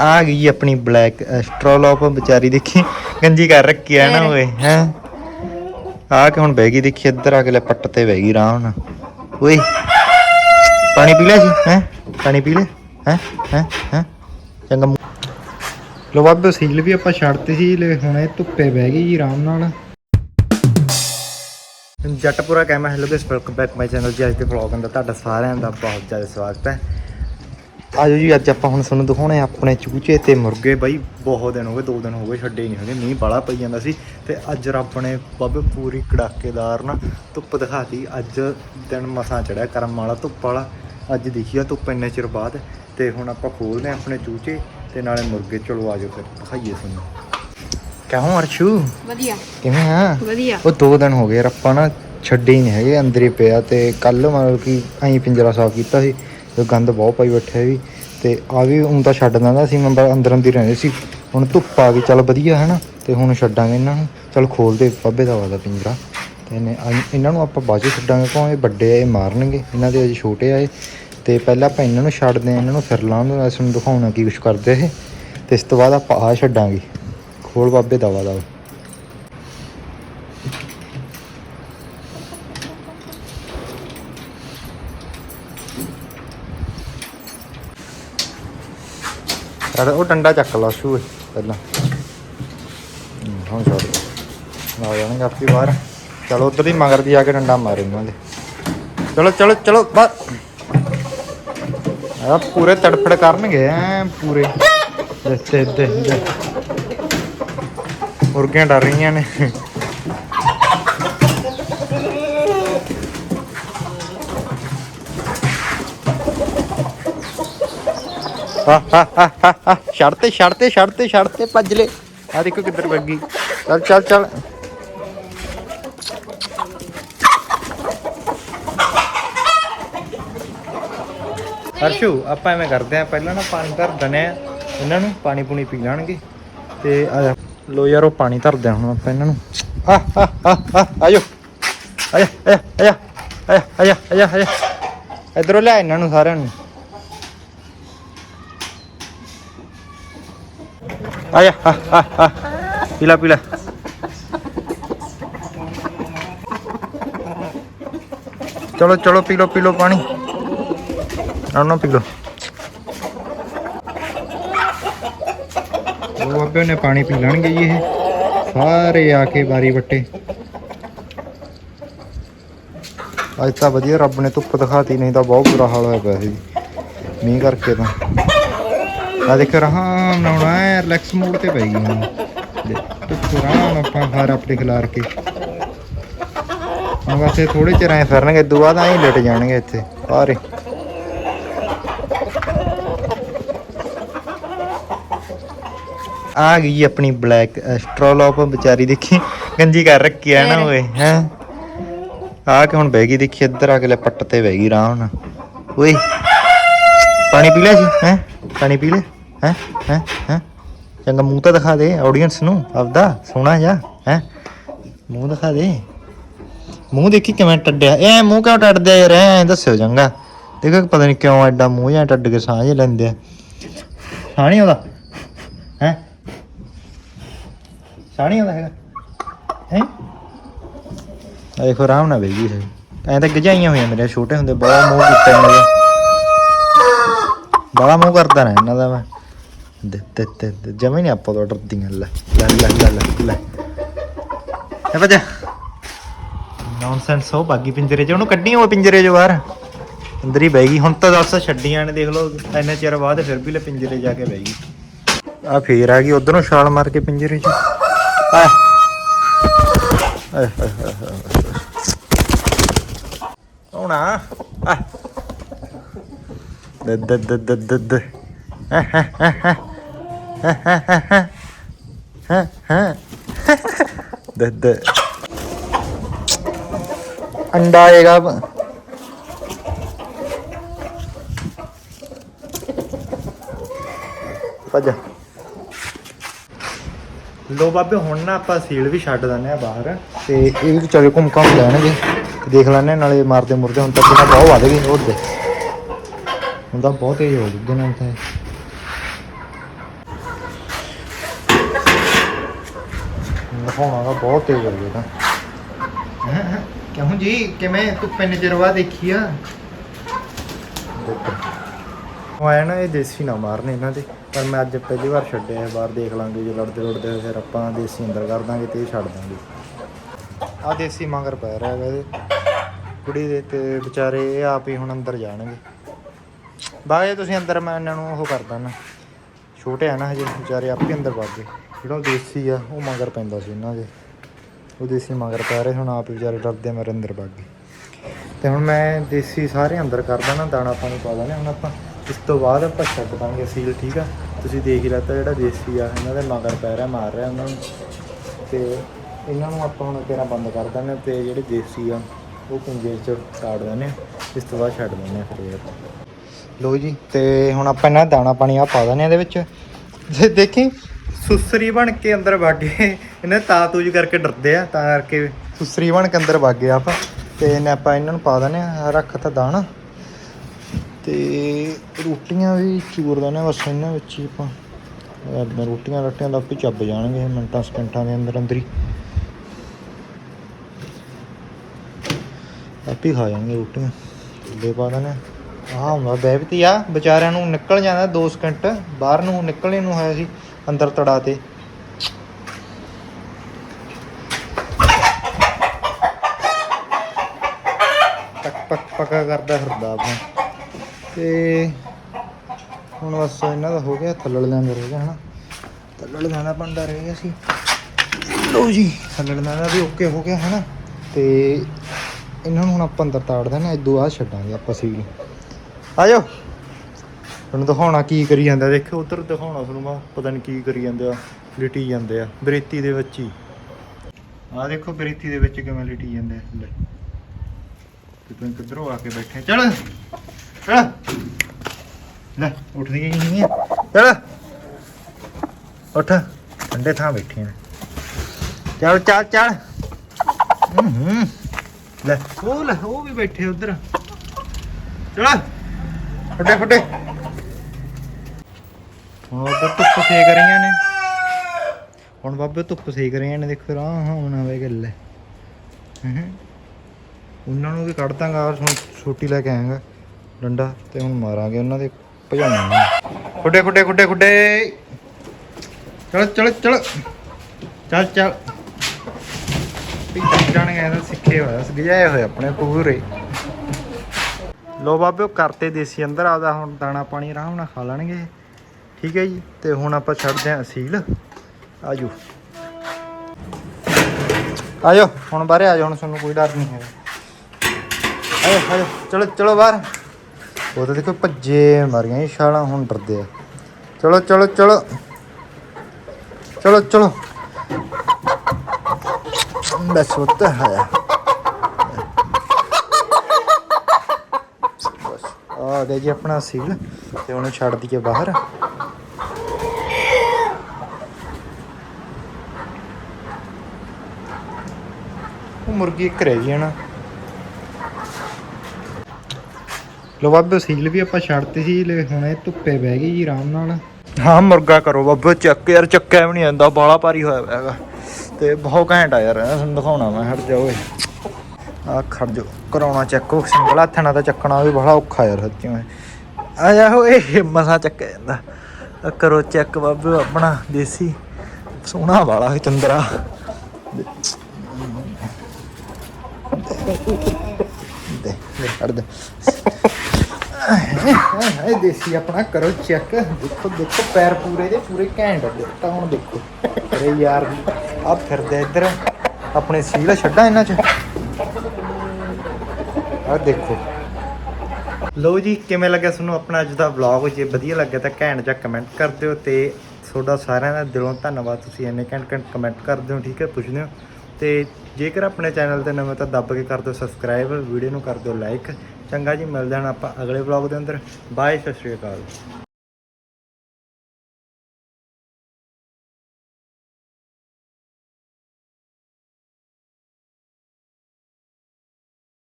ਆ ਗਈ ਆਪਣੀ ਬਲੈਕ ਐਸਟ੍ਰੋਲੋਪ ਵਿਚਾਰੀ ਦੇਖੀ ਗੰਜੀ ਕਰ ਰੱਖੀ ਆ ਨਾ ਓਏ ਹੈ? ਆ ਕੇ ਹੁਣ ਬਹਿ ਗਈ ਦੇਖੀ ਇੱਧਰ ਆ ਕੇ ਲੈ ਪੱਟ ਤੇ ਬਹਿ ਗਈ ਆਰਾਮ ਨਾਲ। ਓਏ ਪਾਣੀ ਪੀ ਲਿਆ ਜੀ ਹੈ? ਪਾਣੀ ਪੀ ਲਿਆ ਹੈ? ਹੈ? ਹੈ? ਚੰਗਾ ਲੋ ਬਾਬੇ ਸੀਲ ਵੀ ਆਪਾਂ ਛੱਡਤੇ ਸੀ ਲੈ ਹੁਣ ਇਹ ਧੁੱਪੇ ਬਹਿ ਗਈ ਜੀ ਆਰਾਮ ਨਾਲ। Jattpura ਕਹਿਮਾ hello guys welcome back my channel ਜੀ ਅੱਜ ਦੇ ਵਲੌਗ ਅੰਦਰ ਤੁਹਾਡਾ ਸਾਰਿਆਂ ਦਾ ਬਹੁਤ ਜ਼ਿਆਦਾ ਸਵਾਗਤ ਹੈ। ਆਜੋ ਜੀ ਅੱਜ ਆਪਾਂ ਹੁਣ ਤੁਹਾਨੂੰ ਦਿਖਾਉਣੇ ਆਪਣੇ ਚੂਚੇ ਤੇ ਮੁਰਗੇ। ਬਾਈ ਬਹੁਤ ਦਿਨ ਹੋ ਗਏ ਦੋ ਦਿਨ ਹੋ ਗਏ ਛੱਡੇ ਨਹੀਂ ਹੈਗੇ ਮੀਂਹ ਬਾਲਾ ਪਈ ਜਾਂਦਾ ਸੀ। ਤੇ ਅੱਜ ਰੱਬ ਨੇ ਬਾਬੇ ਪੂਰੀ ਕੜਾਕੇਦਾਰ ਨਾ ਧੁੱਪ ਦਿਖਾਤੀ। ਅੱਜ ਦਿਨ ਮਸਾਂ ਚੜਿਆ ਕਰਮ ਵਾਲਾ ਧੁੱਪ ਵਾਲਾ। ਅੱਜ ਦਿਖੀ ਆ ਧੁੱਪ ਇੰਨੇ ਚਿਰ ਬਾਅਦ। ਤੇ ਹੁਣ ਆਪਾਂ ਖੋਲਦੇ ਆ ਆਪਣੇ ਚੂਚੇ ਤੇ ਨਾਲੇ ਮੁਰਗੇ। ਚਲੋ ਆਜੋ ਫਿਰ ਦਿਖਾਈਏ ਤੁਹਾਨੂੰ। ਕਿਉਂ ਅਰਸ਼ੂ? ਵਧੀਆ। ਕਿਵੇਂ ਆ? ਵਧੀਆ। ਉਹ ਦੋ ਦਿਨ ਹੋ ਗਏ ਯਾਰ ਆਪਾਂ ਨਾ ਛੱਡੇ ਹੀ ਨਹੀਂ ਹੈਗੇ ਅੰਦਰ ਹੀ ਪਿਆ ਤੇ ਕੱਲ ਮਤਲਬ ਕਿ ਐਂ ਪਿੰਜਰਾ ਸਾਫ਼ ਕੀਤਾ ਸੀ। ਗੰਦ ਬਹੁਤ ਪਾਈ ਬੈਠਿਆ ਵੀ ਤੇ ਆ ਵੀ ਹੁਣ ਤਾਂ ਛੱਡ ਦਿੰਦਾ ਸੀ, ਮੈਂ ਅੰਦਰ ਅੰਦਰ ਹੀ ਰਹਿੰਦੇ ਸੀ। ਹੁਣ ਧੁੱਪ ਆ ਗਈ, ਚੱਲ ਵਧੀਆ ਹੈ ਨਾ। ਤੇ ਹੁਣ ਛੱਡਾਂਗੇ ਇਹਨਾਂ ਨੂੰ। ਚੱਲ ਖੋਲਦੇ ਬਾਬੇ ਦਾ ਵਾਦਾ ਪਿੰਜਰਾ ਤੇ ਇਹਨਾਂ ਨੂੰ ਆਪਾਂ ਬਾਅਦ 'ਚ ਛੱਡਾਂਗੇ ਕਿਉਂ ਇਹ ਵੱਡੇ ਆ, ਇਹ ਮਾਰਨਗੇ। ਇਹਨਾਂ ਦੇ ਅਜੇ ਛੋਟੇ ਆ ਇਹ। ਤੇ ਪਹਿਲਾਂ ਆਪਾਂ ਇਹਨਾਂ ਨੂੰ ਛੱਡਦੇ ਆ ਇਹਨਾਂ ਨੂੰ ਫਿਰ ਲਾਉਂਦੇ ਆ ਨੂੰ ਦਿਖਾਉਣਾ ਕੀ ਕੁਝ ਕਰਦੇ ਇਹ। ਤੇ ਇਸ ਤੋਂ ਬਾਅਦ ਆਪਾਂ ਆ ਛੱਡਾਂਗੇ। ਖੋਲ ਬਾਬੇ ਦਾ ਵਾਦਾ। ਯਾਰ ਉਹ ਡੰਡਾ ਚੱਕ ਲਾ ਸ਼ੂ ਪਹਿਲਾਂ ਹਮ, ਹੁਣ ਛੱਡ ਦੇ ਆ ਜਾਣਗੇ ਆਪੀ ਬਾਹਰ ਚਲੋ ਉਧਰ ਹੀ ਮਗਰ ਦੀ ਆ ਕੇ ਡੰਡਾ ਮਾਰੇ ਇਹਨਾਂ ਦੇ ਚਲੋ ਚਲੋ ਚਲੋ ਬਾਹਰ ਆ ਪੂਰੇ ਤੜਫੜ ਕਰਨਗੇ ਐ ਪੂਰੇ ਦੱਸੇ ਦੇ ਦੇ ਮੁਰਗੀਆਂ ਡਰ ਰਹੀਆਂ ਨੇ ਹਾ ਹਾ ਹਾ ਹਾ ਹਾ। ਛੱਡਤੇ ਛੱਡਤੇ ਛੱਡਤੇ ਛੱਡਤੇ, ਭੱਜ ਲੈ ਆ ਦੇਖੋ ਕਿੱਧਰ ਵੱਗੀ ਚੱਲ ਚੱਲ ਚੱਲ। ਹਰਸ਼ੂ, ਆਪਾਂ ਐਵੇਂ ਕਰਦੇ ਆ ਪਹਿਲਾਂ ਨਾ ਪਾਣੀ ਧਰ ਦਨੇ ਆ ਇਹਨਾਂ ਨੂੰ, ਪਾਣੀ ਪੂਣੀ ਪੀ ਲੈਣਗੇ। ਤੇ ਆ ਜਾ। ਲੋ ਯਾਰ, ਉਹ ਪਾਣੀ ਧਰਦੇ ਆ ਹੁਣ ਆਪਾਂ ਇਹਨਾਂ ਨੂੰ। ਆ ਆ ਆ ਆ ਆਜੋ। ਆਜਾ ਆਜਾ ਆਜਾ ਆਜਾ ਆਜਾ ਆਜਾ ਇਧਰੋਂ ਲੈ ਇਹਨਾਂ ਨੂੰ ਸਾਰਿਆਂ ਨੂੰ। ਆਇਆ ਹਾ ਹਾ ਹਾ ਪੀਲਾ ਪੀਲਾ ਚਲੋ ਚਲੋ ਪੀ ਲਓ ਪੀ ਲਓ ਪਾਣੀ ਆਉਣਾ ਪੀ ਉਹ ਅੱਗੇ ਨੇ ਪਾਣੀ ਪੀ ਲੈਣਗੇ ਜੀ ਇਹ। ਸਾਰੇ ਆ ਕੇ ਬਾਰੀ ਵੱਟੇ। ਅੱਜ ਤਾਂ ਵਧੀਆ ਰੱਬ ਨੇ ਧੁੱਪ ਦਿਖਾਤੀ, ਨਹੀਂ ਤਾਂ ਬਹੁਤ ਬੁਰਾ ਹਾਲ ਹੋਇਆ ਪਿਆ ਸੀ। ਮੀਂਹ ਕਰਕੇ ਤਾਂ। ਆ ਦੇਖ ਰਹਾ ਨਾਉਣਾ ਹੈ ਰਿਲੈਕਸ ਮੋਡ ਤੇ ਪੈ ਗਈ ਹੁਣ। ਦੇ ਆਰਾਮ ਆਪਾਂ ਹਾਰ ਆਪਣੇ ਖਿਲਾਰ ਕੇ। ਹੁਣ ਬਸ ਇਹ ਥੋੜੇ ਚਿਰ ਐ ਫਿਰਨਗੇ ਇਦੋਂ ਬਾਅਦ ਐਂ ਲਟ ਜਾਣਗੇ ਇੱਥੇ, ਸਾਰੇ। ਆ ਗਈ ਆਪਣੀ ਬਲੈਕ ਐਸਟ੍ਰੋਲੋਪ ਵਿਚਾਰੀ ਦੇਖੀ, ਗੰਜੀ ਕਰ ਰੱਖੀ ਆ ਨਾ ਓਏ, ਹੈ। ਆ ਕੇ ਹੁਣ ਬਹਿ ਗਈ, ਦੇਖੀ ਇੱਧਰ ਆ ਕੇ ਲੈ ਪੱਟ ਤੇ ਬਹਿ ਗਈ ਆਰਾਮ ਨਾਲ। ਓਏ, ਪਾਣੀ ਪੀ ਲੈ ਜੀ ਹੈ? ਪਾਣੀ ਪੀ ਲੈ ਹੈ? ਹੈ? ਹੈ? ਚੰਗਾ, ਮੂੰਹ ਤਾਂ ਦਿਖਾ ਦੇ ਆਡੀਅנס ਨੂੰ, ਆਪਦਾ, ਸੋਹਣਾ ਜਾ ਹੈ? ਮੂੰਹ ਦਿਖਾ ਦੇ। ਮੂੰਹ ਦੇਖੀ ਕਿਵੇਂ ਟੱਡਿਆ। ਇਹ ਮੂੰਹ ਕਿਉਂ ਟੱਡਦਾ ਯਾਰ? ਐ ਦੱਸਿਓ ਚੰਗਾ। ਦੇਖੋ ਪਤਾ ਨਹੀਂ ਕਿਉਂ ਐਡਾ ਮੂੰਹ ਜਾਂ ਟੱਡ ਕੇ ਸਾਹ ਜੇ ਲੈਂਦੇ ਆ। ਸਾਹ ਨਹੀਂ ਆਉਂਦਾ। ਹੈ? ਸਾਹ ਨਹੀਂ ਆਉਂਦਾ ਹੈਗਾ। ਹੈ? ਆ ਦੇਖੋ, ਆਰਾਮ ਨਾਲ ਬੈਗੀ ਸਹੀ ਐਂ ਤਾਂ ਗਜਾਈਆਂ ਹੋਈਆਂ ਮੇਰੇ ਛੋਟੇ ਹੁੰਦੇ, ਬੜਾ ਮੂੰਹ ਕੀਤਾ ਇਹਨਾਂ ਦਾ ਬੜਾ ਮੂੰਹ ਕਰਦਾ ਨਾ ਇਹਨਾਂ ਦਾ ਮੈਂ। ਦੇ ਦੇ ਦੇ ਜਮੇ ਨਹੀਂ ਆਪਾਂ ਨੌਨਸੈਂਸ ਹੋ ਬਾਗੀ ਪਿੰਜਰੇ ਚ, ਉਹਨੂੰ ਕੱਢੀ ਉਹ ਪਿੰਜਰੇ ਚੋਂ ਬਾਹਰ। ਅੰਦਰ ਹੀ ਬਹਿ ਗਈ। ਹੁਣ ਤਾਂ ਦੱਸ, ਛੱਡੀਆਂ ਨੇ, ਦੇਖ ਲਓ, ਇੰਨੇ ਚਿਰ ਬਾਅਦ ਫਿਰ ਵੀ ਲੈ ਪਿੰਜਰੇ ਜਾ ਕੇ ਬਹਿ ਗਈ। ਆ ਫੇਰ ਆ ਗਈ ਉਧਰੋਂ ਛਾਲ ਮਾਰ ਕੇ ਪਿੰਜਰੇ ਚ। ਆ ਆਏ ਆ ਦ ਦ ਦ ਦ ਦੁੱਧ ਅੰਡਾ ਆਏਗਾ ਭੱਜ। ਲੋ ਬਾਬੇ ਹੁਣ ਨਾ ਆਪਾਂ ਸੀਲ ਵੀ ਛੱਡ ਦਿੰਨੇ ਆ ਬਾਹਰ ਤੇ ਇਹ ਵੀ ਚਲੇ ਘੁੰਮ ਘੁੰਮ ਲੈਣਗੇ ਦੇਖ ਲੈਣੇ ਨਾਲੇ ਮਾਰਦੇ ਮੁਰਦੇ ਹੁਣ ਤੱਕ ਤਾਂ ਬਹੁਤ ਵਧ ਗਈ ਹੋਰ ਦਿਖਾਉਣਾਗਾ ਬਹੁਤ ਤੇਜ਼ ਹੋ ਗਿਆ ਤਾਂ। ਕਿਉਂ ਜੀ? ਕਿਵੇਂ ਧੁੱਪੇ ਨਜ਼ਰਵਾ ਦੇਖੀ ਆ? ਉਹ ਆਇਆ ਨਾ ਇਹ ਦੇਸੀ ਨਾ ਮਾਰਨੇ ਇਹਨਾਂ ਦੇ ਪਰ ਮੈਂ ਅੱਜ ਪਹਿਲੀ ਵਾਰ ਛੱਡਿਆ ਹੈ ਬਾਹਰ ਦੇਖ ਲਾਂਗੇ ਜੇ ਲੜਦੇ ਲੜਦੇ ਫਿਰ ਆਪਾਂ ਦੇਸੀ ਅੰਦਰ ਕਰ ਦਾਂਗੇ ਤੇ ਇਹ ਛੱਡ ਦਾਂਗੇ। ਆ ਦੇਸੀ ਮਗਰ ਪੈ ਰਿਹਾ ਹੈਗਾ ਇਹਦੇ। ਕੁੜੀ ਦੇ ਤੇ ਵਿਚਾਰੇ ਇਹ ਆਪ ਹੀ ਹੁਣ ਅੰਦਰ ਜਾਣਗੇ। ਬਾਗੇ ਤੁਸੀਂ ਅੰਦਰ ਮੈਂ ਇਹਨਾਂ ਨੂੰ ਉਹ ਕਰ ਦਾਂ ਛੋਟੇ ਆ ਨਾ ਹਜੇ ਵਿਚਾਰੇ ਆਪੇ ਅੰਦਰ ਵਗ ਗਏ। ਜਿਹੜਾ ਉਹ ਦੇਸੀ ਆ, ਉਹ ਮਗਰ ਪੈਂਦਾ ਸੀ ਇਹਨਾਂ ਦੇ। ਉਹ ਦੇਸੀ ਮਗਰ ਪੈ ਰਹੇ, ਹੁਣ ਆਪ ਹੀ ਵਿਚਾਰੇ ਡਰਦੇ ਮੇਰੇ ਅੰਦਰ ਵਗ ਗਏ। ਤੇ ਹੁਣ ਮੈਂ ਦੇਸੀ ਸਾਰੇ ਅੰਦਰ ਕਰ ਦੇਣਾ ਦਾਣਾ ਪਾਣੀ ਪਾ ਦੇਣਾ ਹੁਣ ਆਪਾਂ ਇਸ ਤੋਂ ਬਾਅਦ ਆਪਾਂ ਛੱਡ ਦਾਂਗੇ ਸੀਲ, ਠੀਕ ਆ? ਤੁਸੀਂ ਦੇਖ ਹੀ ਲੈਤਾ ਜਿਹੜਾ ਦੇਸੀ ਆ, ਇਹਨਾਂ ਦੇ ਮਗਰ ਪੈ ਰਿਹਾ, ਮਾਰ ਰਿਹਾ ਉਹਨਾਂ ਨੂੰ। ਤੇ ਇਹਨਾਂ ਨੂੰ ਆਪਾਂ ਹੁਣ ਤੇਰਾ ਬੰਦ ਕਰ ਦਿੰਦੇ ਤੇ ਜਿਹੜੇ ਦੇਸੀ ਆ, ਉਹ ਪੁੰਜੇ 'ਚ ਸਾੜ ਦਿੰਦੇ ਆ। ਇਸ ਤੋਂ ਬਾਅਦ ਛੱਡ ਦਿੰਦੇ ਆ ਫਿਰ ਆਪਾਂ ਲੋ ਜੀ, ਤੇ ਹੁਣ ਆਪਾਂ ਇਹਨਾਂ ਦਾਣਾ ਪਾਣੀ ਆ ਪਾ ਦਿੰਦੇ ਆ ਇਹਦੇ ਵਿੱਚ। ਤੇ ਦੇਖੀ ਸੁਸਰੀ ਬਣ ਕੇ ਅੰਦਰ ਵਗ ਗਏ। ਇਹਨੇ ਤਾਤੂਜ ਕਰਕੇ ਡਰਦੇ ਆ, ਤਾਂ ਕਰਕੇ ਸੁਸਰੀ ਬਣ ਕੇ ਅੰਦਰ ਵਗ ਗਏ ਆਪਾਂ। ਤੇ ਇਹਨੇ ਆਪਾਂ ਇਹਨਾਂ ਨੂੰ ਪਾ ਦਿੰਦੇ ਰੱਖ ਤਾ ਦਾਣਾ। ਤੇ ਰੋਟੀਆਂ ਵੀ ਚੂਰ ਦਿੰਦੇ ਬਸ ਇਹਨਾਂ ਵਿੱਚ ਹੀ ਆਪਾਂ। ਆਪਣਾ ਰੋਟੀਆਂ ਰੱਟੀਆਂ ਦਾ ਆਪੇ ਚੱਬ ਜਾਣਗੇ ਮਿੰਟਾਂ ਸਕਿੰਟਾਂ ਦੇ ਅੰਦਰ ਅੰਦਰ ਹੀ। ਆਪੇ ਖਾ ਜਾਣਗੇ ਰੋਟੀਆਂ। ਥੱਲੇ ਪਾ ਦਿੰਦੇ ਆ। ਆਹ ਹੁੰਦਾ ਬੈਬਤੀ ਆ, ਵਿਚਾਰਿਆਂ ਨੂੰ ਨਿਕਲ ਜਾਂਦਾ 2 ਸਕਿੰਟ, ਬਾਹਰ ਨੂੰ ਨਿਕਲਣੇ ਨੂੰ ਹੋਇਆ ਸੀ। ਅੰਦਰ ਤੜਾ ਤੇ ਟਕ ਟਕ ਪਕਾ ਕਰਦਾ ਫਿਰਦਾ ਆਪਣਾ। ਤੇ ਹੁਣ ਬਸ ਇਹਨਾਂ ਦਾ ਹੋ ਗਿਆ, ਥੱਲੜ ਦਾ ਅੰਦਰ ਹੋ ਗਿਆ ਹਨਾ। ਥੱਲੜ ਦਾ ਪੰਡਾ ਰਹਿ ਗਿਆ ਸੀ। ਲੋ ਜੀ, ਥੱਲੜ ਦਾ ਵੀ ਓਕੇ ਹੋ ਗਿਆ ਹਨਾ। ਤੇ ਇਹਨਾਂ ਨੂੰ ਹੁਣ ਆਪਾਂ ਅੰਦਰ ਤਾੜ ਦੇਣਾ ਇਦੋਂ ਬਾਅਦ ਛੱਡਾਂਗੇ ਆਪਾਂ ਸੀਲ। ਆ ਜਾਓ। ਤੁਹਾਨੂੰ ਦਿਖਾਉਣਾ ਕੀ ਕਰੀ ਜਾਂਦਾ ਦੇਖੋ ਉਧਰ ਦਿਖਾਉਣਾ ਤੁਹਾਨੂੰ ਮੈਂ, ਪਤਾ ਨਹੀਂ ਕੀ ਕਰੀ ਜਾਂਦੇ ਆ, ਲਿਟੀ ਜਾਂਦੇ ਆ, ਬਰੇਤੀ ਦੇ ਵਿੱਚ ਹੀ। ਆ ਦੇਖੋ ਬਰੇਤੀ ਦੇ ਵਿੱਚ ਕਿਵੇਂ ਲਿਟੀ ਜਾਂਦੇ ਆ ਲੈ ਤੇ ਤੂੰ ਆ ਕੇ ਬੈਠੇ? ਚਲ ਚਲ। ਲੈ, ਉੱਠਦੀਆਂ ਹੀ ਨਹੀਂ ਚਲ। ਉੱਠ, ਠੰਡੇ ਥਾਂ ਬੈਠੇ ਨੇ। ਚਲ, ਚੱਲ ਚੱਲ। ਹੂੰ। ਲੈ, ਉਹ ਲੈ, ਉਹ ਵੀ ਬੈਠੇ ਉਧਰ। ਚਲ। ਫਟੇ ਫਟੇ। ਹੁਣ ਬਾਬੇ ਧੁੱਪ ਸੇਕ ਰਹੀਆਂ ਨੇ। ਹੁਣ ਬਾਬੇ ਧੁੱਪ ਸੇਕ ਰਹੀਆਂ ਨੇ, ਦੇਖੋ ਰਾਹ ਹੁਣ ਆਵੇ ਗੱਲ ਹੈ। ਹੈਂ। ਉਹਨਾਂ ਨੂੰ ਵੀ ਕੱਢ ਦਾਂਗਾ ਹੁਣ ਛੋਟੀ ਲੈ ਕੇ ਆਵਾਂਗਾ ਡੰਡਾ ਤੇ ਹੁਣ ਮਾਰਾਂਗੇ ਉਹਨਾਂ ਦੇ ਭਜਾਉਣਾ ਖੁੱਡੇ ਖੁੱਡੇ ਖੁੱਡੇ ਖੁੱਡੇ। ਚਲ ਚਲ ਚਲ। ਚੱਲ ਚੱਲ। ਵੀ ਜਾਣਗੇ ਇਹਦਾ ਸਿੱਖੇ ਹੋਇਆ ਸਗਿਆਏ ਹੋਏ ਆਪਣੇ ਪੂਰੇ। ਲੋ ਬਾਬੇ, ਉਹ ਕਰਤੇ ਦੇਸੀ ਅੰਦਰ ਆਦਾ ਹੁਣ ਦਾਣਾ ਪਾਣੀ ਆਰਾਮ ਨਾਲ ਖਾ ਲੈਣਗੇ। ਠੀਕ ਹੈ ਜੀ, ਤੇ ਹੁਣ ਆਪਾਂ ਛੱਡਦੇ ਹਾਂ ਅਸੀਲ। ਆਜੋ। ਆਜੋ, ਹੁਣ ਬਾਹਰ ਆਜੋ, ਹੁਣ ਤੁਹਾਨੂੰ ਕੋਈ ਡਰ ਨਹੀਂ ਹੈਗਾ। ਆਜੋ ਆਜੋ, ਚਲੋ ਚਲੋ ਬਾਹਰ। ਉਹ ਤਾਂ ਦੇਖੋ, ਭੱਜੇ ਮਾਰੀਆਂ ਇਹ ਛਾਲਾਂ, ਹੁਣ ਡਰਦੇ ਆ। ਚਲੋ ਚਲੋ ਚਲੋ। ਚਲੋ ਚਲੋ। ਬਸ ਉੱਤੇ ਹੈ। ਬਸ, ਆ ਗਿਆ ਜੀ ਆਪਣਾ ਸੀਲ ਤੇ ਉਹਨੂੰ ਛੱਡ ਦਈਏ ਬਾਹਰ। ਮੁਰਗੀ ਇੱਕ ਰਹਿ ਗਈ ਹੈ ਨਾ। ਲੋ ਬਾਬੇ ਸੀਲ ਵੀ ਆਪਾਂ ਛੱਡਤੇ ਸੀ, ਲੈ ਹੁਣ ਇਹ ਧੁੱਪੇ ਬਹਿ ਗਈ ਜੀ ਆਰਾਮ ਨਾਲ। ਹਾਂ, ਮੁਰਗਾ ਕਰੋ ਬਾਬੇ ਚੱਕ ਯਾਰ, ਚੱਕਿਆ ਵੀ ਨਹੀਂ ਜਾਂਦਾ ਬਾਲਾ ਭਾਰੀ ਹੋਇਆ ਪਿਆ ਹੈਗਾ। ਤੇ ਬਹੁਤ ਘੈਂਟ ਆ ਯਾਰ ਇਹ ਤੁਹਾਨੂੰ ਦਿਖਾਉਣਾ ਮੈਂ, ਹਟ ਜਾ ਓਏ ਆ ਖੜ ਜਾ ਕਰਾਉਣਾ ਚੈੱਕ ਉਹ ਸਿੰਗਲ ਹੱਥ ਨਾਲ ਤਾਂ ਚੱਕਣਾ ਵੀ ਬੜਾ ਔਖਾ ਯਾਰ, ਸੱਚੀ ਮੈਂ। ਆ ਜਾ ਓਏ ਮਸਾ ਚੱਕਿਆ ਜਾਂਦਾ। ਕਰੋ ਚੈੱਕ ਬਾਬੇ ਆਪਣਾ ਦੇਸੀ, ਸੋਹਣਾ ਵਾਲਾ, ਚੰਦਰਾ। ਦੇ ਦੇ ਦੇ। ਹਾਏ ਦੇਸੀ ਆਪਣਾ ਕਰੋ ਚੈੱਕ ਦੇਖੋ ਦੇਖੋ, ਪੈਰ ਪੂਰੇ ਦੇ ਪੂਰੇ ਘੈਂਟ ਦਿੱਤਾ ਹੁਣ ਦੇਖੋ। ਅਰੇ ਯਾਰ, ਆ ਫਿਰਦੇ ਇੱਧਰ। ਆਪਣੇ ਸੀਲ ਛੱਡਾਂ ਇਹਨਾਂ ਚ। ਆ ਦੇਖੋ। ਲੋ ਜੀ, ਕਿਵੇਂ ਲੱਗਿਆ ਤੁਹਾਨੂੰ ਆਪਣਾ ਅੱਜ ਦਾ ਵਲੌਗ ਜੇ ਵਧੀਆ ਲੱਗਿਆ ਤਾਂ ਘੈਂਟ ਜਾਂ ਕਮੈਂਟ ਕਰ ਦਿਓ ਤੇ ਤੁਹਾਡਾ ਸਾਰਿਆਂ ਦਾ ਦਿਲੋਂ ਧੰਨਵਾਦ। ਤੁਸੀਂ ਇੰਨੇ ਘੈਂਟ ਘੈਂਟ ਕਮੈਂਟ ਕਰਦੇ ਹੋ ਠੀਕ ਹੈ? ਪੁੱਛਦੇ ਹੋ। ਤੇ ਜੇਕਰ ਆਪਣੇ ਚੈਨਲ ਤੇ ਨਵੇਂ ਤਾਂ ਦੱਬ ਕੇ ਕਰ ਦਿਓ ਸਬਸਕ੍ਰਾਈਬ ਵੀਡੀਓ ਨੂੰ ਕਰ ਦਿਓ ਲਾਈਕ ਚੰਗਾ ਜੀ, ਮਿਲਦੇ ਹਾਂ ਆਪਾਂ ਅਗਲੇ ਵਲੌਗ ਦੇ ਅੰਦਰ। ਬਾਏ ਸਤਿ ਸ਼੍ਰੀ ਅਕਾਲ।